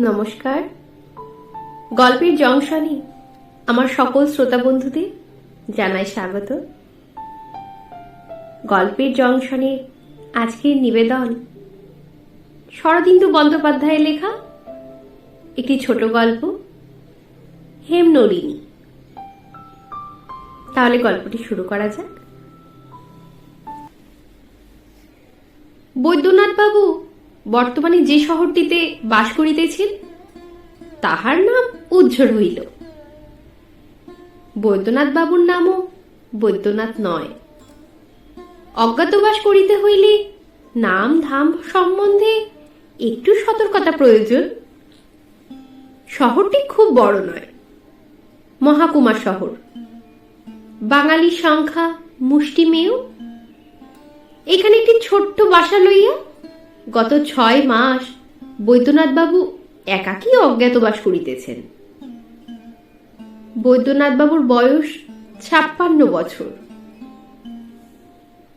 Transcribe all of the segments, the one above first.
নমস্কার। গল্পের জংশনে আমার সকল শ্রোতা বন্ধুদের জানাই স্বাগত। গল্পের জংশনে আজকের নিবেদন শরদিন্দু বন্দ্যোপাধ্যায়ের লেখা একটি ছোট গল্প, হেমনলিনী। তাহলে গল্পটি শুরু করা যাক। বৈদ্যনাথ বাবু বর্তমানে যে শহরটিতে বাস করিতেছেন, তাহার নাম উজ্জ্বল হইল। বৈদ্যনাথ বাবুর নামও বৈদ্যনাথ নয়। অজ্ঞাতবাস করিতে হইলে নাম ধাম সম্বন্ধে একটু সতর্কতা প্রয়োজন। শহরটি খুব বড় নয়, মহাকুমার শহর। বাঙালির সংখ্যা মুষ্টিমেয়। এখানে একটি ছোট্ট বাসা লইয়া গত ছয় মাস বৈদ্যনাথ বাবু একাকী অজ্ঞাতবাস করিতেছেন। বৈদ্যনাথ বাবুর বয়স ছাপ্পান্ন বছর।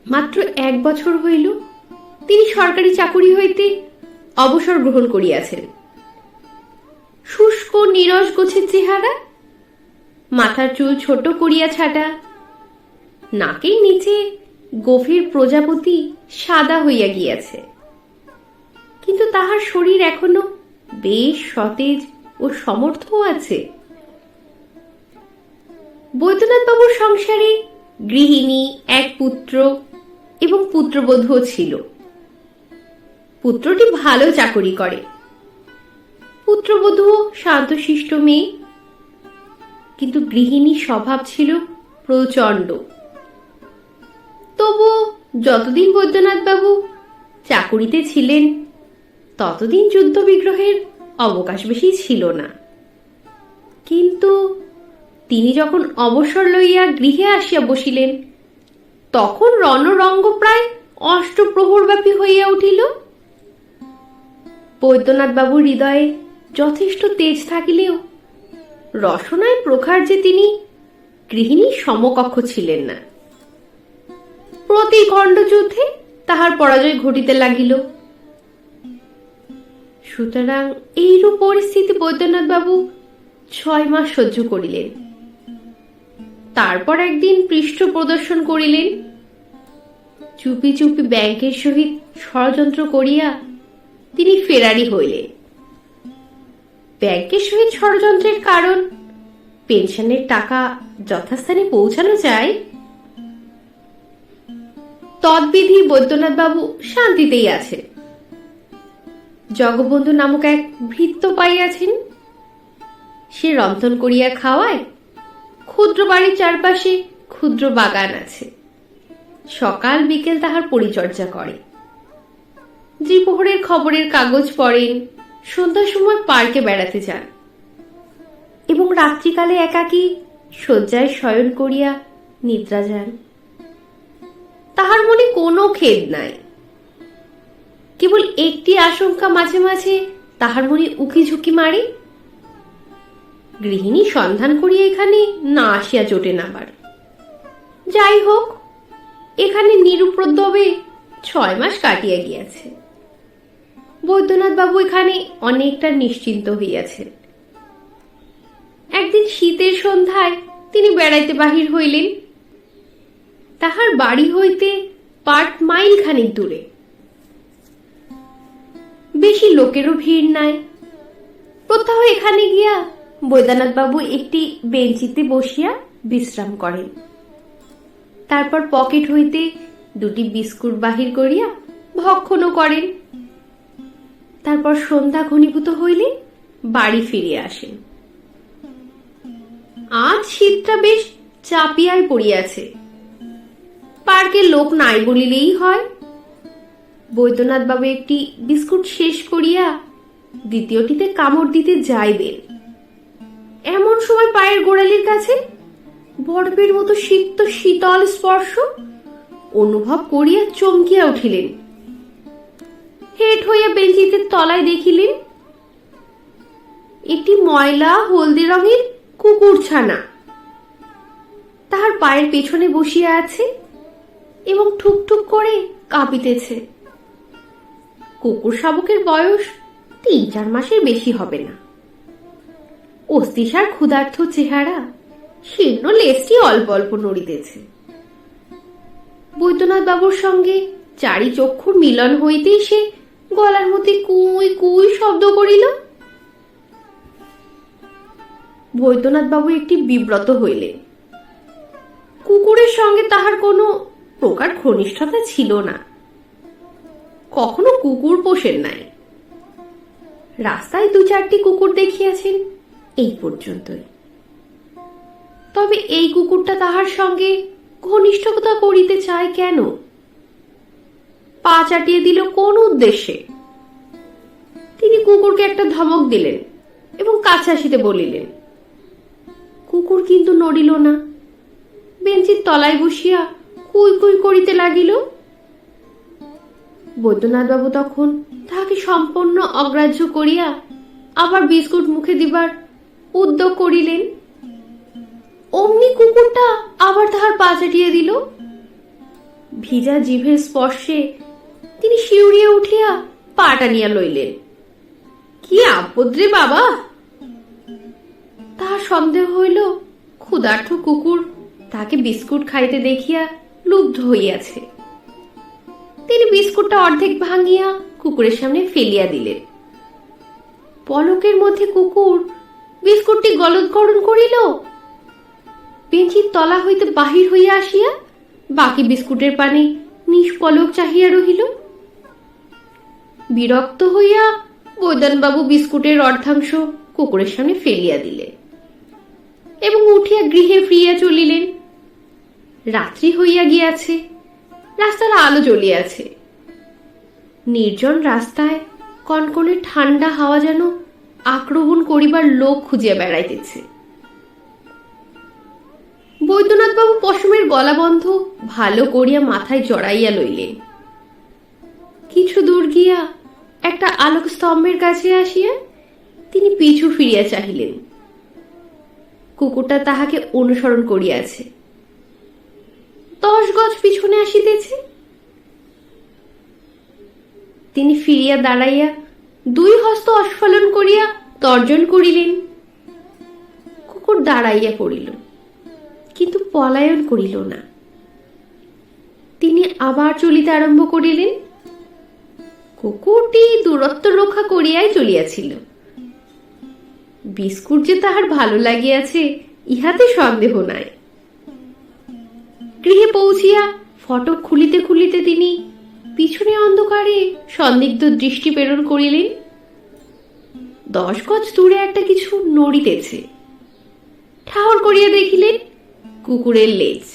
মাত্র এক বছর হইল, তিনি সরকারি চাকুরি হইতে অবসর গ্রহণ করিয়াছেন। শুষ্ক নিরস গোছের চেহারা, মাথার চুল ছোট করিয়া ছাটা, নাকের নিচে গভীর প্রজাপতি সাদা হইয়া গিয়াছে। কিন্তু তাহার শরীর এখনও বেশ সতেজ ও সমর্থ আছে। বৈদ্যনাথ বাবুর সংসারে গৃহিণী, এক পুত্র এবং পুত্রবধূও ছিল। পুত্রটি ভালো চাকরি করে। পুত্রবধূও শান্তশিষ্ট মেয়ে। কিন্তু গৃহিণীর স্বভাব ছিল প্রচণ্ড। তবু যতদিন বৈদ্যনাথ বাবু চাকুরিতে ছিলেন ততদিন যুদ্ধ বিগ্রহের অবকাশ বেশি ছিল না। কিন্তু তিনি যখন অবসর লইয়া গৃহে আসিয়া বসিলেন, তখন রণরঙ্গ প্রায় অষ্টপ্রহরব্যাপী হইয়া উঠিল। বৈদ্যনাথ বাবুর হৃদয়ে যথেষ্ট তেজ থাকিলেও রসনায় প্রখার যে তিনি গৃহিণীর সমকক্ষ ছিলেন না। প্রতি খণ্ডযুদ্ধে তাহার পরাজয় ঘটিতে লাগিল। সুতরাং এইরূপ পরিস্থিতি বৈদ্যনাথ বাবু ছয় মাস সহ্য করিলেন। তারপর একদিন পৃষ্ঠ প্রদর্শন করিলেন। চুপি চুপি ব্যাংকের সহিত ষড়যন্ত্র করিয়া তিনি ফেরারি হইলেন। ব্যাংকের সহিত ষড়যন্ত্রের কারণ পেনশনের টাকা যথাস্থানে পৌঁছানো যায়? তদ্বিধি বৈদ্যনাথ বাবু শান্তিতেই আছে জগবন্ধু নামক এক ভৃত্য পাইয়াছেন। সে রন্ধন করিয়া খাওয়ায়, ক্ষুদ্র বাড়ির চারপাশে ক্ষুদ্র বাগান আছে। সকাল বিকেল তাহার পরিচর্যা করে। দ্বিপ্রহরের খবরের কাগজ পড়েন, সন্ধ্যার সময় পার্কে বেড়াতে যান এবং রাত্রিকালে একাকী শয্যায় শয়ন করিয়া নিদ্রা যান। তাহার মনে কোনো খেদ নাই। কেবল একটি আশঙ্কা মাঝে মাঝে, তাহার মনে উকি ঝুঁকি মারে। গৃহিণী সন্ধান করিয়া এখানে না আসিয়া জোটে নাবার যাই হোক, এখানে নিরুপ্রদ্রবে ছয় মাস কাটিয়া গিয়াছে। বৈদ্যনাথ বাবু এখানে অনেকটা নিশ্চিন্ত হইয়াছেন। একদিন শীতের সন্ধ্যায় তিনি বেড়াইতে বাহির হইলেন। তাহার বাড়ি হইতে পার্ট মাইল খানিক দূরে। বেশি লোকেরও ভিড় নাই। প্রত্যহ এখানে গিয়া বৈদ্যনাথ বাবু একটি বেঞ্চিতে বসিয়া বিশ্রাম করেন। তারপর পকেট হইতে দুটি বিস্কুট বাহির করিয়া ভক্ষণও করেন। তারপর সন্ধ্যা ঘনীভূত হইলে বাড়ি ফিরিয়া আসেন। আজ শীতটা বেশ চাপিয়ায় পড়িয়াছে। পার্কে লোক নাই বলিলেই হয় বৈদ্যনাথ বাবু একটি বিস্কুট শেষ করিয়া দ্বিতীয়টিতে কামড় দিতে যাইবেন। এমন সময় পায়ের গোড়ালির কাছে বরফের মতো শীত শীতল স্পর্শ অনুভব করিয়া চমকিয়া উঠিলেন। হেট হইয়া বেঞ্চিতে তলায় দেখিলেন, একটি ময়লা হলদে রঙের কুকুর ছানা তাহার পায়ের পেছনে বসিয়া আছে এবং ঠুকঠুক করে কাঁপিতেছে। কুকুর শাবকের বয়স তিন, চার মাসের বেশি হবে না। অস্তিসার ক্ষুধার্থ চেহারা, শীর্ণ লেজটি অল্প অল্প নড়িতেছে। বৈদ্যনাথ বাবুর সঙ্গে চারি চক্ষুর মিলন হইতেই সে গলার মধ্যে কুই কুই শব্দ করিল। বৈদ্যনাথ বাবু একটি বিব্রত হইলেন। কুকুরের সঙ্গে তাহার কোনো প্রকার ঘনিষ্ঠতা ছিল না। কখনো কুকুর পোষেন নাই। রাস্তায় দু চারটি কুকুর দেখিয়াছেন, এই পর্যন্তই। তবে এই কুকুরটা তাহার সঙ্গে ঘনিষ্ঠতা করিতে চায় কেন? পা চাটিয়ে দিল কোন উদ্দেশ্যে? তিনি কুকুরকে একটা ধমক দিলেন এবং কাছে আসিতে বলিলেন, কুকুর কিন্তু নড়িল না। বেঞ্চির তলায় বসিয়া কুই কুই করিতে লাগিল? বৈদ্যনাথবাবু তখন তাহাকে সম্পূর্ণ অগ্রাহ্য করিয়া আবার বিস্কুট মুখে দিবার উদ্যোগ করিলেন। অমনি কুকুরটা আবার তাহার পা চাটিয়ে দিল। ভিজা জিভের স্পর্শে তিনি শিউরিয়া উঠিয়া পা টানিয়া লইলেন। কি আপদ্রে বাবা! তাহার সন্দেহ হইল ক্ষুধার্থ কুকুর তাকে বিস্কুট খাইতে দেখিয়া লুব্ধ হইয়াছে। তিনি বিস্কুটটা অর্ধেক ভাঙিয়া কুকুরের সামনে ফেলিয়া দিলেন। পলকের মধ্যে কুকুর, বিস্কুটটি গলৎকরণ করিল? বেঞ্চির তলা হইতে বাহির হইয়া আসিয়া বাকি বিস্কুটের পানে নিষ্পলক চাহিয়া রহিল। বিরক্ত হইয়া বৈদানবাবু বিস্কুটের অর্ধাংশ কুকুরের সামনে ফেলিয়া দিলেন এবং উঠিয়া গৃহে ফিরিয়া চলিলেন। রাত্রি হইয়া গিয়াছে। রাস্তার আলো জ্বলিয়াছে নির্জন রাস্তায় কনকনে ঠান্ডা হাওয়া যেন আক্রমণ করিবার লোক খুঁজিয়া বেড়াইতেছে। বৈদ্যনাথবাবু পশমের গলাবন্ধ ভালো করিয়া মাথায় জড়াইয়া লইলেন। কিছু দূর গিয়া একটা আলোক স্তম্ভের কাছে আসিয়া তিনি পিছু ফিরিয়া চাহিলেন। কুকুরটা তাহাকে অনুসরণ করিয়াছে। দশ গজ পিছনে আসিতেছে। তিনি ফিরিয়া দাঁড়াইয়া দুই হস্ত অস্ফলন করিয়া তর্জন করিলেন। কুকুর দাঁড়াইয়া পড়িল, কিন্তু পলায়ন করিল না। তিনি আবার চলিতে আরম্ভ করিলেন। কুকুরটি দূরত্ব রক্ষা করিয়াই চলিয়াছিল। বিস্কুট যে তাহার ভালো লাগিয়াছে, ইহাতে সন্দেহ নাই। গৃহে পৌঁছিয়া ফটক খুলিতে খুলিতে তিনি পিছনে অন্ধকারে সন্দিগ্ধ দৃষ্টি প্রেরণ করিলেন। দশ গজ দূরে একটা কিছু নড়িতেছে। ঠাহর করিয়া দেখিলেন কুকুরের লেজ।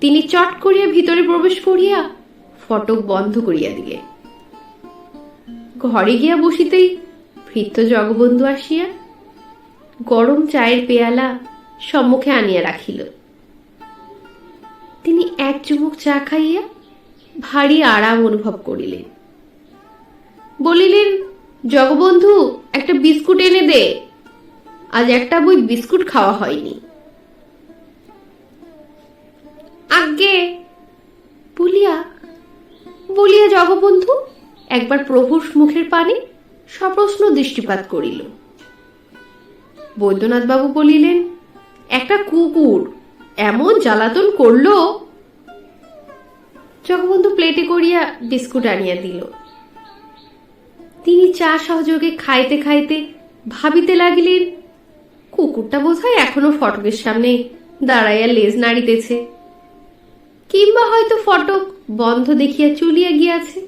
তিনি চট করিয়া ভিতরে প্রবেশ করিয়া ফটক বন্ধ করিয়া দিলেন। ঘরে গিয়া বসিতেই ভৃত্য জগবন্ধু আসিয়া গরম চায়ের পেয়ালা সম্মুখে আনিয়া রাখিল। এক চুমুক চা খাইয়া ভারী আরাম অনুভব করিলেন। বলিলেন, জগবন্ধু, একটা বিস্কুট এনে দে। আজ একটা বই বিস্কুট খাওয়া হয়নি। আজ্ঞে। বলিয়া বলিয়া জগবন্ধু, একবার প্রভুর মুখের পানে সপ্রশ্ন দৃষ্টিপাত করিল। বৈদ্যনাথবাবু বলিলেন, একটা কুকুর এমন জ্বালাতন করল জগবন্ধু প্লেটে করিয়া বিস্কুট আনিয়া দিল। তিনি চা সহযোগে খাইতে খাইতে ভাবিতে লাগিলেন, কুকুরটা বোধহয় এখনও ফটকের সামনে দাঁড়াইয়া লেজ নাড়িতেছে। কিংবা হয়তো ফটক বন্ধ দেখিয়া চলিয়া গিয়াছে।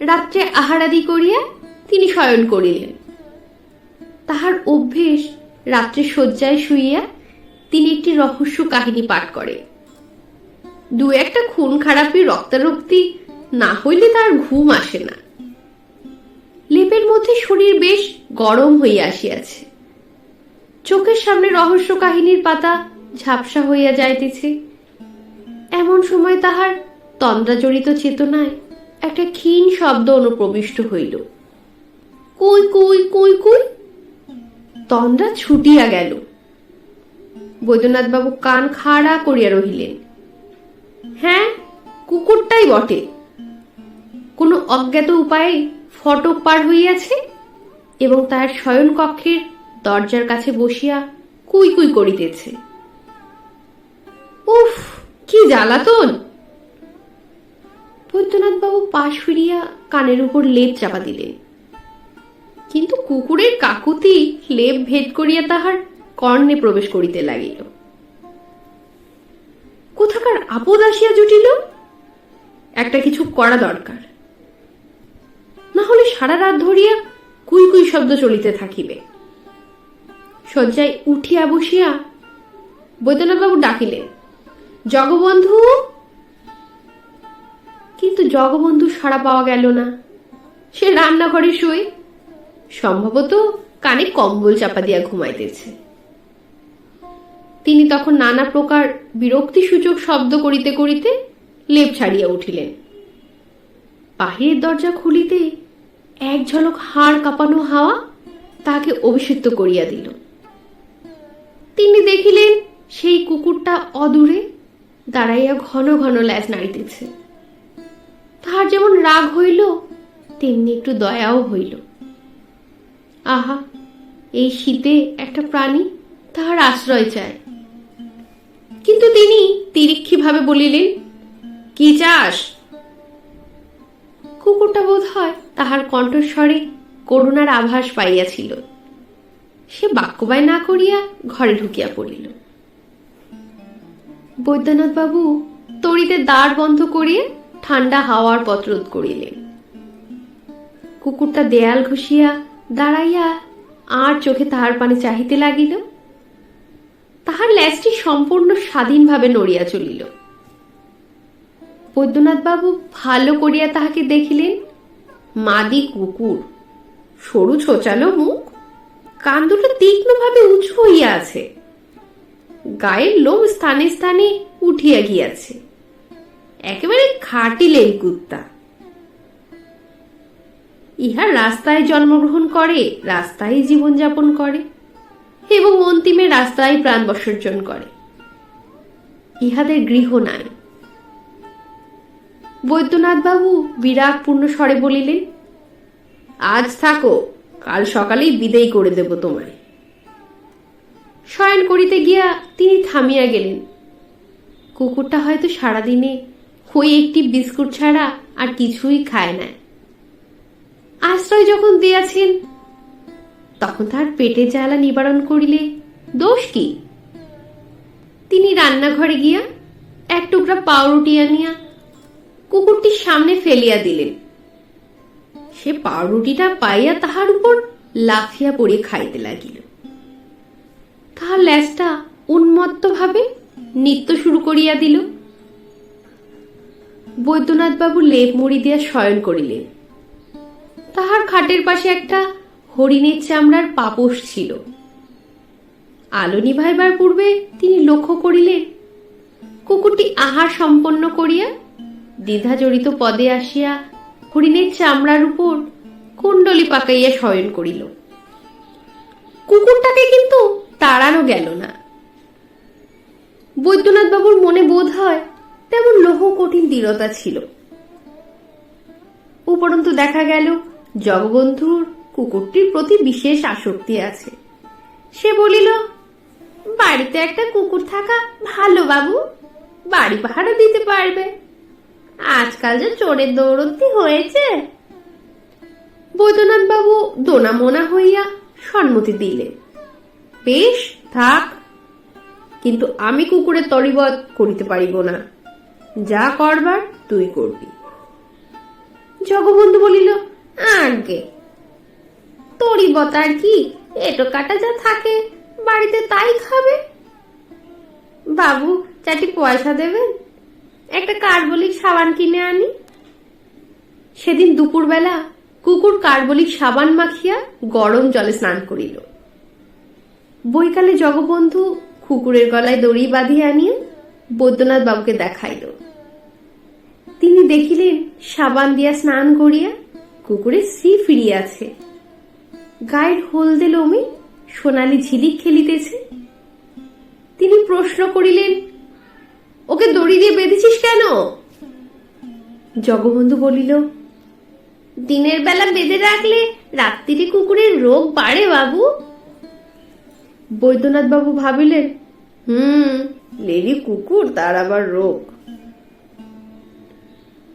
রাত্রে আহারাদি করিয়া তিনি শয়ন করিলেন। তাহার অভ্যেস রাত্রে শয্যায় শুইয়া তিনি একটি রহস্য কাহিনী পাঠ করে। দু একটা খুন খারাপি রক্তারক্তি না হইলে তার ঘুম আসে না। লেপের মধ্যে শরীর বেশ গরম হইয়া আসিয়াছে। চোখের সামনে রহস্য কাহিনীর পাতা ঝাপসা হইয়া যাইতেছে। এমন সময় তাহার তন্দ্রাজড়িত চেতনায় একটা ক্ষীণ শব্দ অনুপ্রবিষ্ট হইল। কুই কুই কুই কুই? তন্দ্রা ছুটিয়া গেল। বৈদ্যনাথবাবু কান খাড়া করিয়া রহিলেন। হ্যাঁ কুকুরটাই বটে। কোনো অজ্ঞাত উপায়ে ফটক পার হইয়াছে এবং তার শয়ন কক্ষের দরজার কাছে বসিয়া কুই কুই করিতেছে। উফ, কি জ্বালাতন! বৈদ্যনাথ বাবু পাশ ফিরিয়া কানের উপর লেপ চাপা দিলেন। কিন্তু কুকুরের কাকুতি লেপ ভেদ করিয়া তাহার কর্ণে প্রবেশ করিতে লাগিল। কোথাকার আপদ আসিয়া জুটিল? একটা কিছু করা দরকার। না হলে সারা রাত ধরিয়া কুই কুই শব্দ চলিতে থাকিবে। শয্যায় উঠিয়া বসিয়া বৈদ্যনাথবাবু ডাকিলেন, জগবন্ধু! কিন্তু জগবন্ধু সাড়া পাওয়া গেল না। সে রান্নাঘরে শুয়ে, সম্ভবত কানে কম্বল চাপা দিয়া ঘুমাইতেছে। তিনি তখন নানা প্রকার বিরক্তিসূচক শব্দ করিতে করিতে লেপ ছাড়িয়া উঠিলেন। বাহিরের দরজা খুলিতে এক ঝলক হাড় কাঁপানো হাওয়া তাহাকে অভিষিক্ত করিয়া দিল। তিনি দেখিলেন সেই কুকুরটা অদূরে দাঁড়াইয়া ঘন ঘন ল্যাজ নাড়িতেছে। তাহার যেমন রাগ হইল, তেমনি একটু দয়াও হইল। আহা, এই শীতে একটা প্রাণী তাহার আশ্রয় চায়। কিন্তু তিনি তিরিক্ষিভাবে বলিলেন, কি চাস? কুকুরটা বোধ হয় তাহার কণ্ঠস্বরে করুণার আভাস পাইয়াছিল। সে বাক্যবায় না করিয়া ঘরে ঢুকিয়া পড়িল। বৈদ্যনাথ বাবু তড়িতে দ্বার বন্ধ করিয়া ঠান্ডা হাওয়ার পত্রোধ করিলেন। কুকুরটা দেয়াল ঘুষিয়া দাঁড়াইয়া আর চোখে তাহার পানে চাহিতে লাগিল। তাহার ল্যাজটি সম্পূর্ণ স্বাধীনভাবে নড়িয়া চলিল। বৈদ্যনাথ বাবু ভালো করিয়া তাহাকে দেখিলেন। মাদি কুকুর, সরু ছোচালো মুখ কান তীক্ষ্ণভাবে উঁচু হইয়া আছে। গায়ের লোম স্থানে স্থানে উঠিয়া গিয়াছে। একেবারে খাটিলেন কুত্তা। ইহা রাস্তায় জন্মগ্রহণ করে, রাস্তায় জীবনযাপন করে। এবং অন্তিমে রাস্তায় প্রাণ বসর্জন করে। ইহাদের গৃহ নাই। বৈদ্যনাথ বাবু বিরাটপূর্ণ স্বরে বলিলেন, আজ থাকো, কাল সকালেই বিদেয় করে দেব তোমায়। শয়ন করিতে গিয়া তিনি থামিয়া গেলেন। কুকুরটা হয়তো সারাদিনে ওই একটি বিস্কুট ছাড়া আর কিছুই খায় না আশ্রয় যখন দিয়াছেন তখন তার পেটের জ্বালা নিবারণ করিলে দোষ কি? তিনি রান্নাঘরে গিয়া এক টুকরা পাউরুটি আনিয়া কুকুরটির সামনে ফেলিয়া দিলেন। সে পাউরুটিটা পাইয়া তাহার উপর লাফিয়া পড়ে খাইতে লাগিল। তাহার ল্যাজটা উন্মত্ত ভাবে নৃত্য শুরু করিয়া দিল। বৈদ্যনাথ বাবু লেপ মুড়ি দিয়া শয়ন করিলেন। তাহার খাটের পাশে একটা হরিণের চামড়ার পাপোশ ছিল। আলো নিভাইবার পূর্বে তিনি লক্ষ্য করিলেন, কুকুরটি আহার সম্পন্ন করিয়া দ্বিধা জড়িত পদে আসিয়া হরিণের চামড়ার উপর কুণ্ডলি পাকাইয়া শয়ন করিল। কুকুরটাকে কিন্তু তাড়ানো গেল না। বৈদ্যনাথ বাবুর মনে বোধ হয় তেমন লৌহ কঠিন দৃঢ়তা ছিল। উপরন্তু দেখা গেল, জগবন্ধুর কুকুরটির প্রতি বিশেষ আসক্তি আছে। সে বলিল, বাড়িতে একটা কুকুর থাকা ভালো বাবু, বাড়ি পাহারা দিতে পারবে। আজকাল যে চোরের দৌড়ন্তি হয়েছে। বৈদ্যনাথ বাবু দোনা মোনা হইয়া সম্মতি দিলে বেশ, থাক। কিন্তু আমি কুকুরের তরিবধ করিতে পারিব না। যা করবার তুই করবি। জগবন্ধু বলিল আগে তরি বতার কি? এটো কাটা যা থাকে, বাড়িতে তাই খাবে? বাবু, চারটি পয়সা দেবেন? একটা কার্বলিক সাবান কিনে আনি। সেদিন দুপুরবেলা কুকুর কার্বলিক সাবান মাখিয়া গরম জলে স্নান করিল। বৈকালে জগবন্ধু কুকুরের গলায় দড়ি বাঁধিয়া আনিয়া বৈদ্যনাথ বাবুকে দেখাইল। তিনি দেখিলেন সাবান দিয়া স্নান করিয়া কুকুরের শ্রী ফিরিয়াছে। গায়ের হলদে লোমে সোনালি ঝিলিক খেলিতেছে। তিনি প্রশ্ন করিলেন, ওকে দড়ি দিয়ে বেঁধেছিস কেন? জগবন্ধু বলিল, দিনের বেলা বেঁধে রাখলে রাত্রিরে কুকুরের রোগ বাড়ে বাবু। বৈদ্যনাথ বাবু ভাবিলেন, হুম লেডি কুকুর, তার আবার রোগ।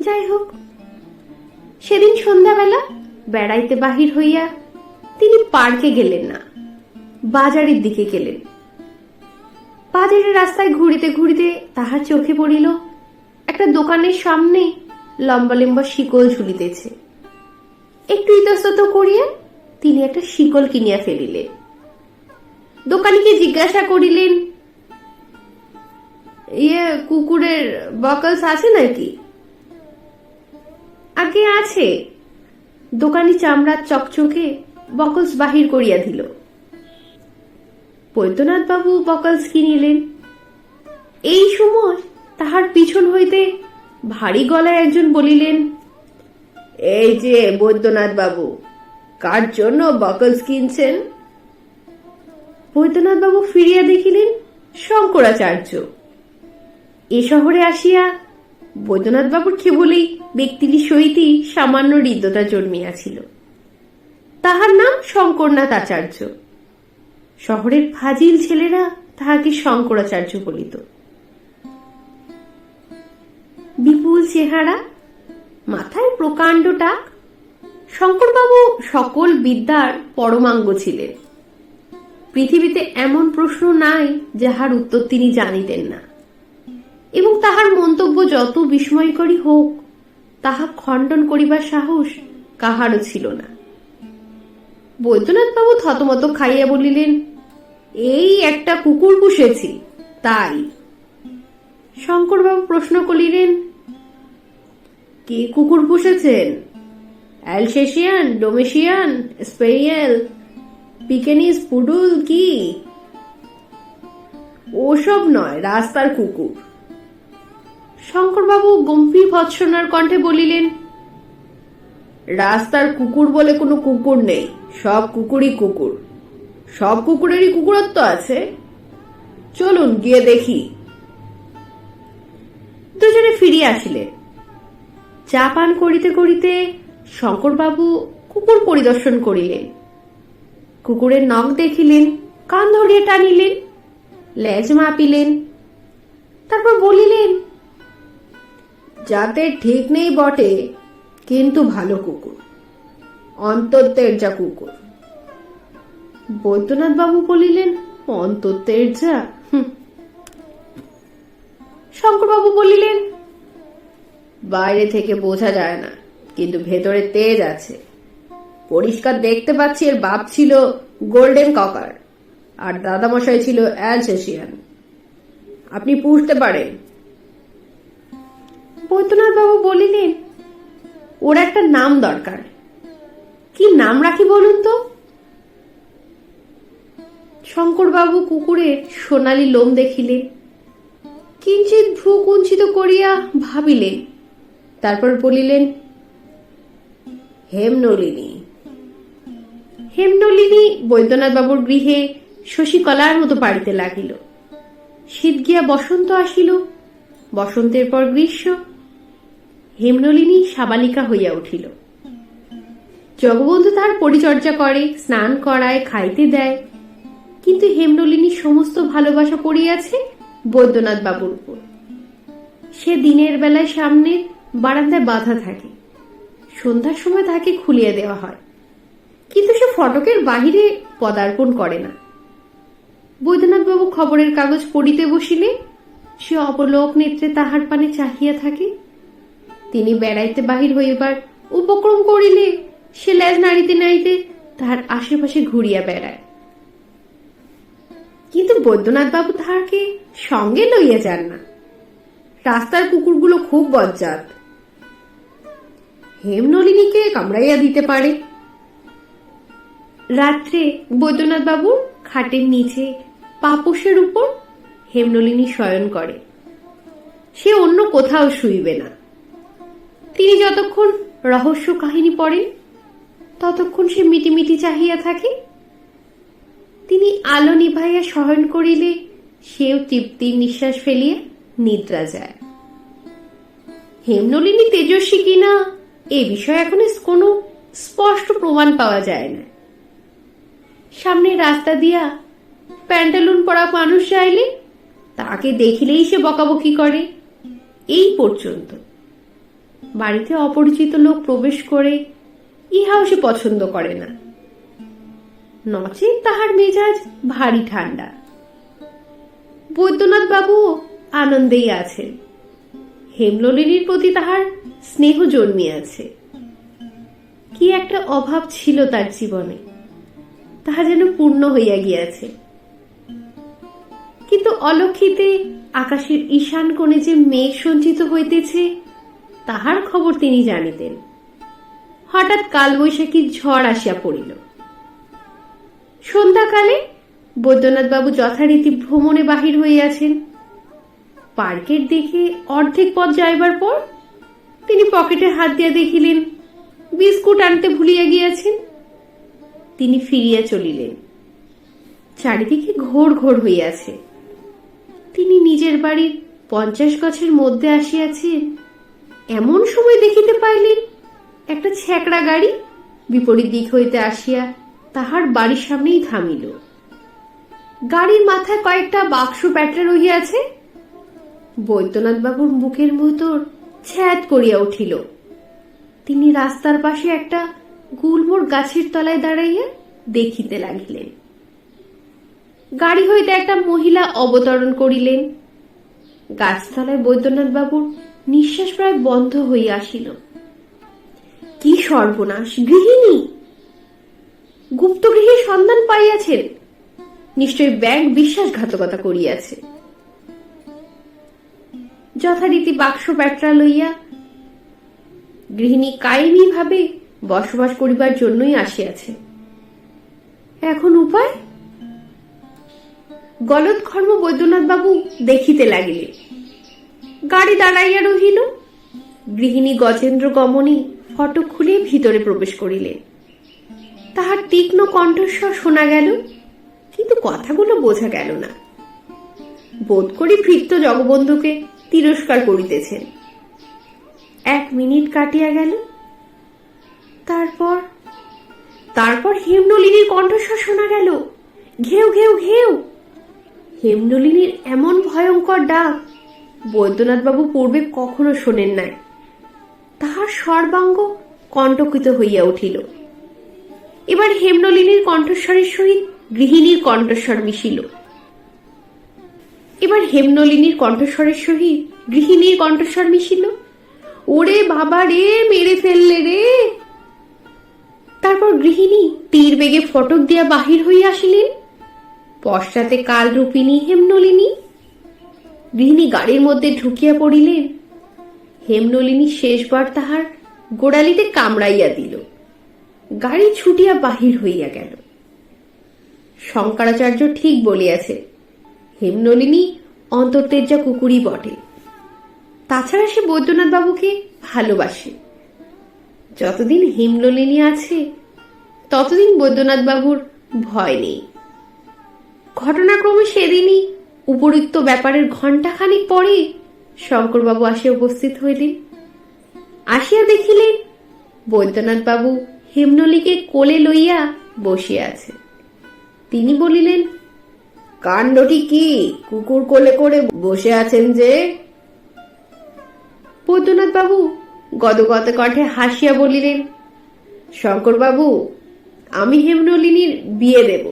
যাই হোক, সেদিন সন্ধ্যাবেলা বেড়াইতে বাহির হইয়া তিনি পার্কে গেলেন না, বাজারের দিকে গেলেন। বাজারের রাস্তায় ঘুরিতে ঘুরিতে তাহার চোখে পড়িল, একটা দোকানের সামনে লম্বা লম্বা শিকল ঝুলিতেছে। একটু ইতস্তত করিয়া তিনি একটা শিকল কিনিয়া ফেলিলেন। দোকানিকে জিজ্ঞাসা করিলেন ইয়ে কুকুরের বকলস আছে নাকি? আগে আছে। দোকানি চামড়ার চকচকে বকলস বাহির করিয়া দিল। বৈদ্যনাথ বাবু বকলস কিনিলেন এই সময় তাহার পিছন হইতে ভারী গলায় একজন বলিলেন, এই যে বৈদ্যনাথ বাবু কার জন্য বকলস কিনছেন? বৈদ্যনাথ বাবু ফিরিয়া দেখিলেন শঙ্করাচার্য। এ শহরে আসিয়া বৈদ্যনাথ বাবুর কেবলই ব্যক্তিটি সহিতই সামান্য হৃদ্যতা জন্মিয়াছিল। তাহার নাম শঙ্করনাথ আচার্য শহরের ফাজিল ছেলেরা তাহাকে শঙ্করাচার্য বলিত। বিপুল চেহারা, মাথায় প্রকাণ্ড টাক, শঙ্করবাবু সকল বিদ্যার পরমাঙ্গ ছিলেন। পৃথিবীতে এমন প্রশ্ন নাই যাহার উত্তর তিনি জানিতেন না। এবং তাহার মন্তব্য যত বিস্ময়করী হোক, তাহা খণ্ডন করিবার সাহস কাহারও ছিল না। বৈদ্যনাথ বাবু থতমত খাইয়া বলিলেন, এই একটা কুকুর পুষেছি, তাই? শঙ্করবাবু প্রশ্ন করিলেন, কি কুকুর পুষেছেন? অ্যালসেশিয়ান, ডোমেশিয়ান, স্পেরিয়াল, পিকেনিস, পুডুল, কি? ওসব নয়, রাস্তার কুকুর। শঙ্করবাবু গম্ভীর ভৎসনার কণ্ঠে বলিলেন, রাস্তার কুকুর বলে কোনো কুকুর নেই। সব কুকুরই কুকুর। সব কুকুরেরই কুকুরত্ব আছে। চলুন গিয়ে দেখি। দুজনে ফিরিয়া আসিলেন চা পান করিতে করিতে শঙ্করবাবু কুকুর পরিদর্শন করিলেন কুকুরের নখ দেখিলেন, কান ধরিয়া টানিলেন, লেজ মাপিলেন, তারপর বলিলেন, যাতে ঠিক নেই বটে, কিন্তু ভালো কুকুর। অন্তর্তের যা কুকুর। বৈদ্যনাথ বাবু বলিলেন যা। শঙ্করবাবু বলিলেন, বাইরে থেকে বোঝা যায় না, কিন্তু ভেতরে তেজ আছে। পরিষ্কার দেখতে পাচ্ছি এর বাপ ছিল গোল্ডেন ককার, আর দাদামশাই ছিল অ্যালসেশিয়ান। আপনি পুষতে পারেন। বৈদ্যনাথ বাবু বলিলেন, ওর একটা নাম দরকার। কি নাম রাখি বলুন তো? শঙ্করবাবু কুকুরের সোনালি লোম দেখিলেন কিঞ্চিত ভ্রু কুঞ্চিত করিয়া ভাবিলেন। তারপর বলিলেন, হেমনলিনী। হেমনলিনী বৈদ্যনাথ বাবুর গৃহে শশীকলার মতো পাড়িতে লাগিল। শীত গিয়া বসন্ত আসিল। বসন্তের পর গ্রীষ্ম। হেমনলিনী সাবালিকা হইয়া উঠিল। জগবন্ধু তার পরিচর্যা করে, স্নান করায়, খাইতে দেয়। কিন্তু হেমনলিনী সমস্ত ভালোবাসা পড়িয়াছে বৈদ্যনাথ বাবুর উপর। সে দিনের বেলায় সামনে বারান্দায় বাধা থাকে। সন্ধ্যার সময় তাকে খুলিয়ে দেওয়া হয়। কিন্তু সে ফটকের বাহিরে পদার্পণ করে না। বৈদ্যনাথ বাবু খবরের কাগজ পড়িতে বসিলে সে অবলোক নেত্রে তাহার পানে চাহিয়া থাকে। তিনি বেড়াইতে বাহির হইবার উপক্রম করিলে সে লেজ নাড়িতে নাড়িতে তাহার আশেপাশে ঘুরিয়া বেড়ায়। কিন্তু বৈদ্যনাথ বাবু তাহাকে সঙ্গে লইয়া যান না। রাস্তার কুকুরগুলো খুব বজ্জাত। হেমনলিনীকে কামড়াইয়া দিতে পারে। রাত্রে বৈদ্যনাথ বাবুর খাটের নিচে পাপোশের উপর হেমনলিনী শয়ন করে। সে অন্য কোথাও শুইবে না। তিনি যতক্ষণ রহস্য কাহিনী পড়েন ততক্ষণ সে মিটিমিটি চাহিয়া থাকে। তিনি আলো নিভাইয়া শয়ন করিলে সেও তৃপ্তির নিঃশ্বাস ফেলিয়া নিদ্রা যায়। হেমনলিনী তেজস্বী কিনা, এ বিষয়ে এখন কোনো স্পষ্ট প্রমাণ পাওয়া যায় না। সামনে রাস্তা দিয়া প্যান্টালুন পরা মানুষ চাইলে তাকে দেখিলেই সে বকাবকি করে। এই পর্যন্ত। বাড়িতে অপরিচিত লোক প্রবেশ করে ইহাও সে পছন্দ করে না। নচে তাহার মেজাজ ভারী ঠান্ডা। বৈদ্যনাথ বাবু আনন্দেই আছেন হেমললিনীর প্রতি তাহার স্নেহ জন্মিয়াছে। কি একটা অভাব ছিল তার জীবনে। তাহা যেন পূর্ণ হইয়া গিয়াছে। কিন্তু অলক্ষিতে আকাশের ঈশান কোণে যে মেঘ সঞ্চিত হইতেছে, তাহার খবর তিনি জানিতেন। হঠাৎ কালবৈশাখীর ঝড় আসিয়া পড়িল। সন্ধ্যাকালে বৈদ্যনাথবাবু যথারীতি ভ্রমণে বাহির হইয়াছেন। পার্কের দিকে অর্ধেক পথ যাইবার পর তিনি পকেটে হাত দিয়া দেখিলেন, বিস্কুট আনতে ভুলিয়া গিয়াছেন। তিনি ফিরিয়া চলিলেন। চারিদিকে ঘোর ঘোর হইয়াছে। তিনি নিজের বাড়ির পঞ্চাশ গছের মধ্যে আসিয়াছেন এমন সময় দেখিতে পাইলেন একটা ছ্যাকড়া গাড়ি বিপরীত দিক হইতে আসিয়া তাহার বাড়ির সামনেই থামিল। গাড়ির মাথায় কয়েকটা বাক্স প্যাটরা রহিয়াছে। বৈদ্যনাথ বাবুর মুখের ভিতর ছ্যাদ করিয়া উঠিল। তিনি রাস্তার পাশে একটা গুলমোর গাছের তলায় দাঁড়াইয়া দেখিতে লাগিলেন। গাড়ি হইতে একটা মহিলা অবতরণ করিলেন। গাছতলায় বৈদ্যনাথ বাবুর নিঃশ্বাস প্রায় বন্ধ হইয়া আসিল। কি সর্বনাশ, গৃহিণী? গুপ্ত গৃহে সন্ধান পাইয়াছেন। নিশ্চয় ব্যাংক বিশ্বাসঘাতকতা করিয়াছে। যথারীতি বাক্স প্যাটরা লইয়া গৃহিণী কায়েমি ভাবে বসবাস করিবার জন্যই আসিয়াছে। এখন উপায়? গলদ খর্ম বৈদ্যনাথ বাবু দেখিতে লাগিলে গাড়ি দাঁড়াইয়া রহিল। গৃহিণী গজেন্দ্র গমনী ফটক খুলে ভিতরে প্রবেশ করিলে। তাহার তীক্ষ্ণ কণ্ঠস্বর শোনা গেল, কিন্তু কথাগুলো বোঝা গেল না। বোধ করি ভৃত্য জগবন্ধুকে তিরস্কার করিতেছেন। এক মিনিট কাটিয়া গেল। তারপর তারপর হেমনলিনীর কণ্ঠস্বর শোনা গেল, ঘেউ ঘেউ ঘেউ। হেমনলিনীর এমন ভয়ঙ্কর ডাক বৈদ্যনাথবাবু পূর্বে কখনো শোনেন নাই। তাহার সর্বাঙ্গ কণ্টকিত হইয়া উঠিল। এবার হেমনলিনীর কণ্ঠস্বরের সহিত গৃহিণীর কণ্ঠস্বর মিশিল। এবার হেমনলিনীর কণ্ঠস্বরের সহিত গৃহিণীর কণ্ঠস্বর মিশিল। ওরে বাবা রে, মেরে ফেললে রে। তারপর গৃহিণী তীর বেগে ফটক দিয়া বাহির হইয়া আসিলেন। পশ্চাতে কাল রূপিণী হেমনলিনী। গৃহিণী গাড়ির মধ্যে ঢুকিয়া পড়িলেন। হেমনলিনী শেষবার তাহার গোড়ালিতে কামড়াইয়া দিল। গাড়ি ছুটিয়া বাহির হইয়া গেল। শঙ্করাচার্য ঠিক বলিয়াছে, হেমনলিনী অন্তর্তেজা কুকুরই বটে। তাছাড়া সে বৈদ্যনাথ বাবুকে ভালোবাসে। যতদিন হেমনলিনী আছে, ততদিন বৈদ্যনাথ বাবুর ভয় নেই। ঘটনাক্রমে সেদিনই উপরিক্ত ব্যাপারের ঘণ্টাখানিক পরে শঙ্করবাবু আসিয়া উপস্থিত হইলেন। আসিয়া দেখিলেন বৈদ্যনাথ বাবু হেমনলিকে কোলে লইয়া বসিয়া আছে তিনি বলিলেন কাণ্ডটি কি? কুকুর কোলে করে বসে আছেন যে? বৈদ্যনাথ বাবু গদগদ কণ্ঠে হাসিয়া বলিলেন শঙ্করবাবু আমি হেমনলিনীর বিয়ে দেব।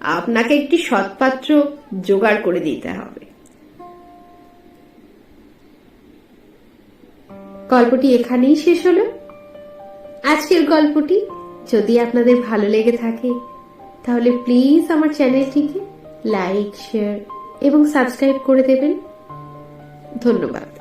আপনাকে একটি সৎপাত্র জোগাড় করে দিতে হবে। গল্পটি এখানেই শেষ হলো। আজকের গল্পটি যদি আপনাদের ভালো লেগে থাকে, তাহলে প্লিজ আমার চ্যানেলটিকে লাইক, শেয়ার এবং সাবস্ক্রাইব করে দেবেন। ধন্যবাদ।